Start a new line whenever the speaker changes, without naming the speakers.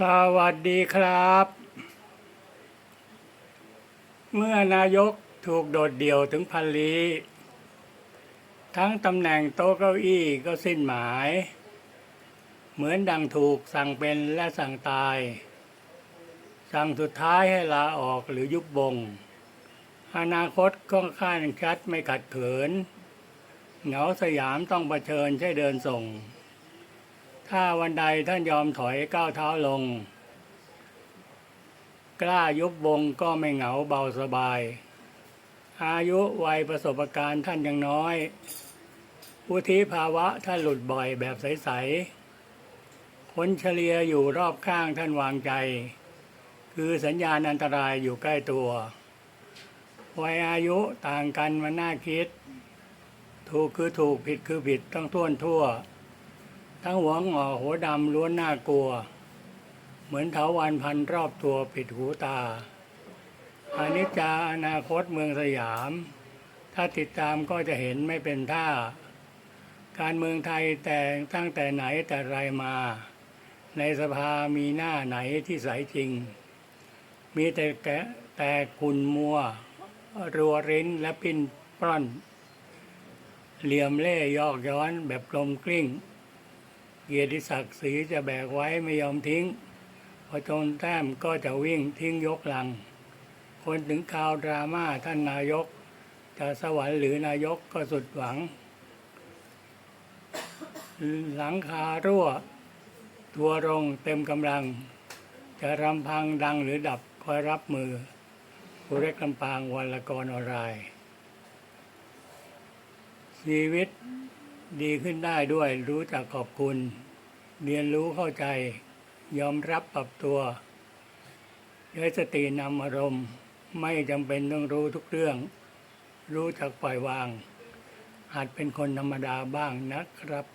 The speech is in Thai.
สวัสดีครับ เมื่อนายกถูกโดดเดี่ยวถึงพันลีทั้งตำแหน่งโต๊ะเก้าอี้ก็สิ้นหมาย เหมือนดังถูกสั่งเป็นและสั่งตาย สั่งสุดท้ายให้ลาออกหรือยุบบง อนาคตค่อนข้างชัดไม่ขัดเขิน เหงาสยามต้องเผชิญใช่เดินส่ง ถ้าวันใดท่านยอมถอยก้าวเท้าลง กล้ายุบบงก็ไม่เหงาเบาสบาย อายุวัยประสบการณ์ท่านยังน้อยวุฒิภาวะท่านหลุดบ่อยแบบใสๆคนเฉลียอยู่รอบข้างท่านวางใจ คือสัญญาณอันตรายอยู่ใกล้ตัววัยอายุต่างกันมันน่าคิด ถูกคือถูกผิดคือผิดต้องท่วนทั่ว ทั้งหัวงอหัวดำล้วนน่ากลัว เหมือนเถาวันพันรอบตัวปิดหูตาอานิจจาอนาคตเมืองสยาม ถ้าติดตามก็จะเห็นไม่เป็นท่า การเมืองไทยแต่ตั้งแต่ไหนแต่ไรมา ในสภามีหน้าไหนที่ใสจริง มีแต่แกแต่คุณมัว รัวริ้นและปิ้นปล้อน เหลี่ยมเล่ยอกย้อนแบบกลมกลิ้ง เกียรติศักดิ์ศรีจะแบกไว้ไม่ยอมทิ้ง พอจนแต้มก็จะวิ่งทิ้งยกหลัง คนถึงข่าวดราม่าท่านนายก จะสวรรค์หรือนายกก็สุดหวัง หลังคารั่ว ทัวร์ลงเต็มกำลัง จะรำพังดังหรือดับคอยรับมือผู้เล็กลำปางวันละกรออนไลน์ชีวิต ดีขึ้นได้ด้วยรู้จักขอบคุณ เรียนรู้เข้าใจ ยอมรับปรับตัวใช้สตินำอารมณ์ ไม่จำเป็นต้องรู้ทุกเรื่อง รู้จักปล่อยวาง อาจเป็นคนธรรมดาบ้างนะครับ